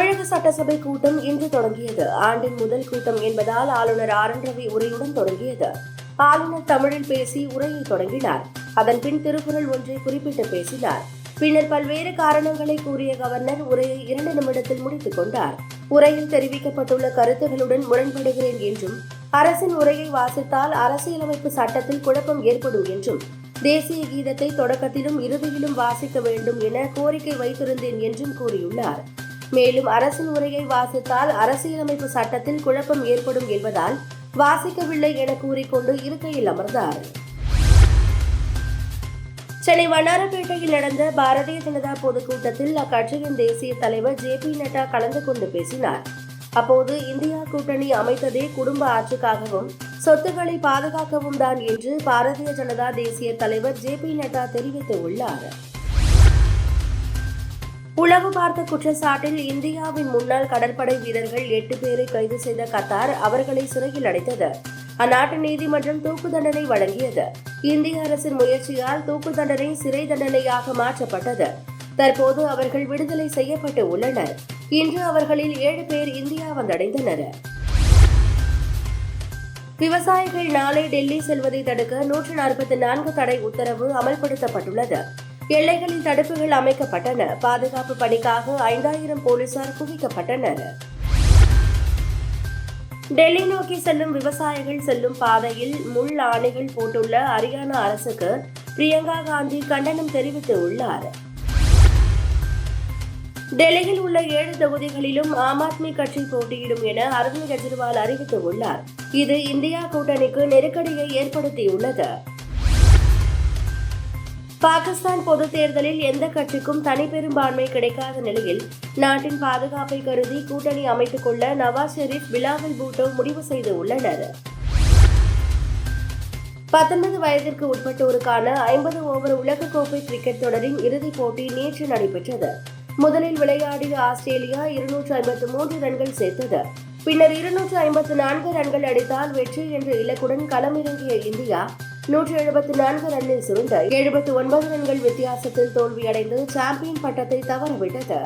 தமிழக சட்டசபை கூட்டம் இன்று தொடங்கியது. ஆண்டின் முதல் கூட்டம் என்பதால் ஆளுநர் ஆர் என் ரவி உரையுடன் தொடங்கியது. ஆளுநர் தமிழில் பேசி உரையை தொடங்கினார். அதன் பின் திருக்குறள் ஒன்றை குறிப்பிட்டு பேசினார். பின்னர் பல்வேறு காரணங்களை கூறிய கவர்னர் உரையை இரண்டு நிமிடத்தில் முடித்துக் கொண்டார். உரையில் தெரிவிக்கப்பட்டுள்ள கருத்துகளுடன் முரண்படுகிறேன் என்றும் அரசின் உரையை வாசித்தால் அரசியலமைப்பு சட்டத்தில் குழப்பம் ஏற்படும் என்றும் தேசிய கீதத்தை தொடக்கத்திலும் இறுதியிலும் வாசிக்க வேண்டும் என கோரிக்கை வைத்திருந்தேன் என்றும் கூறியுள்ளார். மேலும் அரசின் உரையை வாசித்தால் அரசியலமைப்பு சட்டத்தில் குழப்பம் ஏற்படும் என்பதால் வாசிக்கவில்லை என கூறிக்கொண்டு இருக்கையில் அமர்ந்தார். சென்னை வண்ணாரப்பேட்டையில் நடந்த பாரதிய ஜனதா பொதுக்கூட்டத்தில் அக்கட்சியின் தேசிய தலைவர் ஜே பி நட்டா கலந்து கொண்டு பேசினார். அப்போது இந்தியா கூட்டணி அமைத்ததே குடும்ப ஆட்சிக்காகவும் சொத்துக்களை பாதுகாக்கவும் தான் என்று பாரதிய ஜனதா தேசிய தலைவர் ஜே பி நட்டா தெரிவித்துள்ளார் உளவு பார்த்த குற்றச்சாட்டில் இந்தியாவின் முன்னாள் கடற்படை வீரர்கள் எட்டு பேரை கைது செய்த கத்தார் அவர்களை சிறையில் அடைத்தது. அந்நாட்டு நீதிமன்றம் தூக்கு தண்டனை வழங்கியது. இந்திய அரசின் முயற்சியால் தூக்கு தண்டனை சிறை தண்டனையாக மாற்றப்பட்டது. தற்போது அவர்கள் விடுதலை செய்யப்பட்டு உள்ளனர். இன்று அவர்களில் ஏழு பேர் இந்தியா வந்தடைந்தனர். விவசாயிகள் நாளை டெல்லி செல்வதை தடுக்க நூற்று நாற்பத்தி நான்கு தடை உத்தரவு அமல்படுத்தப்பட்டுள்ளது. எல்லைகளில் தடுப்புகள் அமைக்கப்பட்டன. பாதுகாப்பு பணிக்காக ஐந்தாயிரம் போலீசார் குவிக்கப்பட்டனர். டெல்லி நோக்கி செல்லும் விவசாயிகள் செல்லும் பாதையில் முள் ஆணைகள் போட்டுள்ள ஹரியானா அரசுக்கு பிரியங்கா காந்தி கண்டனம் தெரிவித்துள்ளார். டெல்லியில் உள்ள ஏழு தொகுதிகளிலும் ஆம் ஆத்மி கட்சி போட்டியிடும் என அரவிந்த் கெஜ்ரிவால் அறிவித்துள்ளார். இது இந்தியா கூட்டணிக்கு நெருக்கடியை ஏற்படுத்தியுள்ளது. பாகிஸ்தான் பொது தேர்தலில் எந்த கட்சிக்கும் தனிப்பெரும்பான்மை கிடைக்காத நிலையில் நாட்டின் பாதுகாப்பை கருதி கூட்டணி அமைத்துக் கொள்ள நவாஸ் ஷெரீப் பிலாவல் பூட்டோ முடிவு செய்து உள்ளனர். பத்தொன்பது வயதிற்கு உட்பட்டோருக்கான ஐம்பது ஓவர் உலகக்கோப்பை கிரிக்கெட் தொடரின் இறுதிப் போட்டி நேற்று நடைபெற்றது. முதலில் விளையாடிய ஆஸ்திரேலியா இருநூற்று ஐம்பத்து மூன்று ரன்கள் சேர்த்தது. பின்னர் இருநூற்று ஐம்பத்து நான்கு ரன்கள் அடித்தால் வெற்றி என்ற இலக்குடன் களமிறங்கிய இந்தியா நூற்றி எழுபத்தி நான்கு ரன்னில் சுருண்டு எழுபத்தி ஒன்பது ரன்கள் வித்தியாசத்தில் தோல்வியடைந்து சாம்பியன் பட்டத்தை தவறவிட்டது.